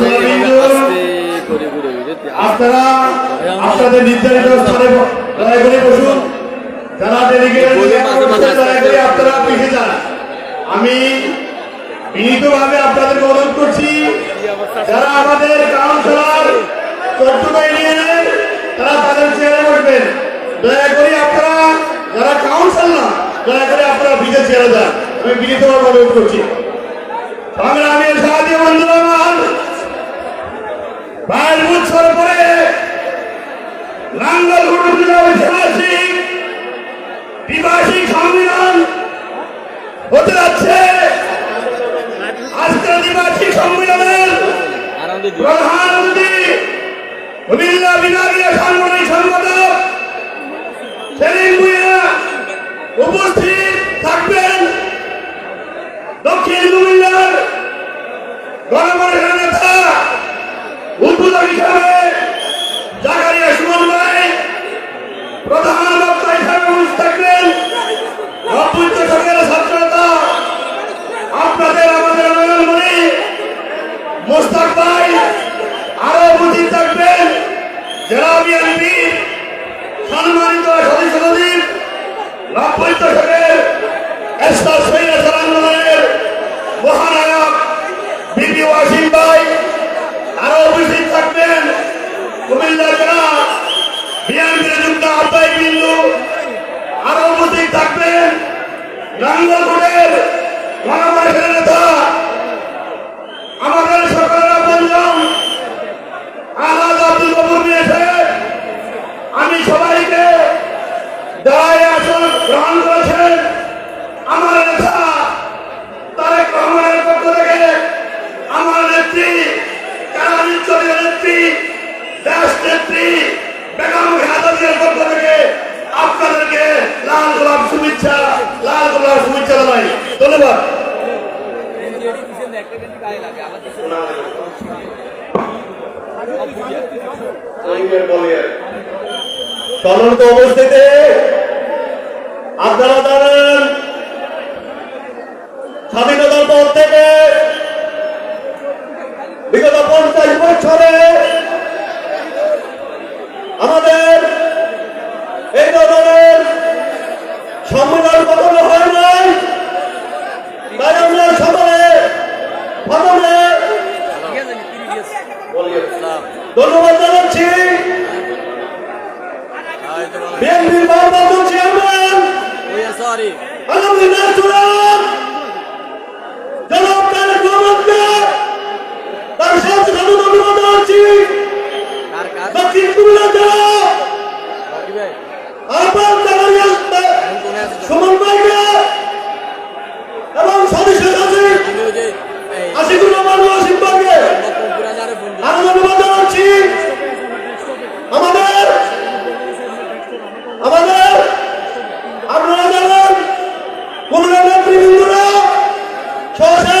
সুনাবিন্দু আপনারা আপনাদের নির্ধারিত স্থানে দয়া করে বসুন। যারা আপনারা পিছিয়ে যান। আমি বিনীতভাবে আপনাদেরকে অনুরোধ করছি যারা আমাদের কাউন্সিলর চট্টগ্রাম ইউনিয়নের তারা তাদের চেয়ারে বসবেন। দয়া করে আপনারা যারা কাউন্সিল না দয়া করে আপনারা ভিজে চেয়ারে যান। আমি বিনীতভাবে অনুরোধ করছি। সংগ্রামের সাথী বন্ধুরা আমার হতে যাচ্ছে। প্রধানমন্ত্রী উপস্থিত থাকবেন দক্ষিণ কুমিল্লার গণপরিষদের নেতা উদ্বোধক হিসাবে জাকারিয়া সুমন ভাই প্রধান বক্তা হিসাবে উপস্থিত থাকবেন নব্বই দশকের ছাত্রতা আপনাদের আমাদের নয়নমণি মোস্তাক ভাই আরও উপস্থিত থাকবেন জেলা বিএনপি সম্মানিত সদস্য সচিব নব্বই দশকের এস্তার সৈন্য আন্দোলনের থাকবেন কুমিল্লা জেলা বিএনপির বিন্দু, আরও উপস্থিত থাকবেন নাঙ্গলকোটের গণপরিষদের নেতা আমাদের সকলের আপনজন আলাদ আব্দুল কবুর নিয়েছে আমি সবাইকে দায় আসন গ্রহণ করেছেন আমার নেতা তারেক রহমানের পক্ষ থেকে আমার নেত্রী কারানি চৌধুরী নেত্রী দেশ নেত্রী বেগম খাদিজার পক্ষ থেকে আপনাদেরকে লাল গোলাপ শুভেচ্ছা, লাল গোলাপ শুভেচ্ছা জানাই। ধন্যবাদ। চলন্ত অবস্থিতে আপনারা জানেন, স্বাধীনতার পর থেকে বিগত পঞ্চাশ বছরে আমাদের এই ধরনের সংবিধান কখনো হয় নাই। আমরা সকলে প্রথমে ধন্যবাদ জানাচ্ছি। বিএনপির ভারপ্রাপ্ত চেয়ারম্যান আলমগীর চূড়ান জনাব তারেক রহমানকে তার সাথে সাথে ধন্যবাদ জানাচ্ছি কার কার দক্ষিণ কুমিল্লা জেলা রকি ভাই আহ্বান জানাচ্ছি এখন কোনে আছে তো? সুমন ভাইকে এবং সদস্য সচিব আমি ওই যে এই আশিকুর রহমান ওয়াসিম ভাইকে পুরা জারে ফোন দিলাম। আরও ধন্যবাদ জানাচ্ছি আমাদের আমাদের আপনারা জানেন কুমিল্লা নেতৃবৃন্দরা সহসে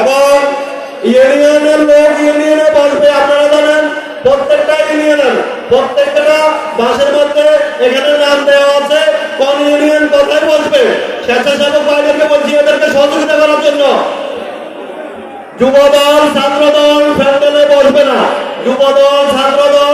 এবং ইউনিয়নের লোক ইউনিয়নে আপনারা জানেন, প্রত্যেকটা ইউনিয়নের প্রত্যেকটা বাসের মধ্যে এখানে নাম দেওয়া আছে, কোন ইউনিয়ন কোথায় বসবে, স্বেচ্ছাসেবক বলছি, এদেরকে সহযোগিতা করার জন্য। যুবদল, ছাত্রদল প্যান্ডেলে বসবে না। যুবদল, ছাত্রদল তারা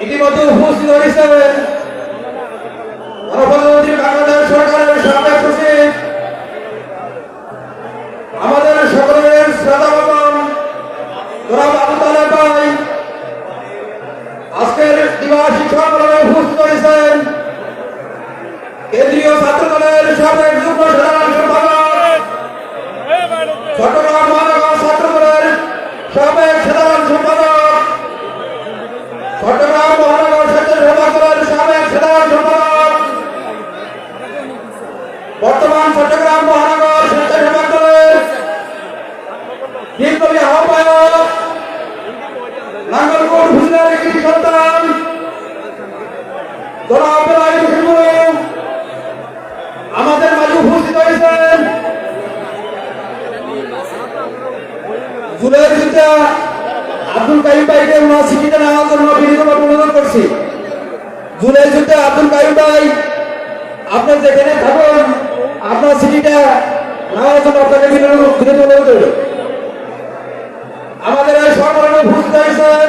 থেকে মধ্যে উপস্থিত হয়েছেন সকলের দিবাসী সম্মেলনে উপস্থিত হয়েছেন। কেন্দ্রীয় ছাত্র দলের সাবেক যুগ্ম সাধারণ সম্পাদক ছাত্র দলের উপস্থিত হয়েছেন। জুলাই যুদ্ধে আব্দুল আপনি যেখানে থাকুন, আপনার সিটিটা নেওয়ার জন্য আপনাকে বিনীত অনুরোধ করব আমাদের এই সম্মেলনে উপস্থিত হয়েছেন।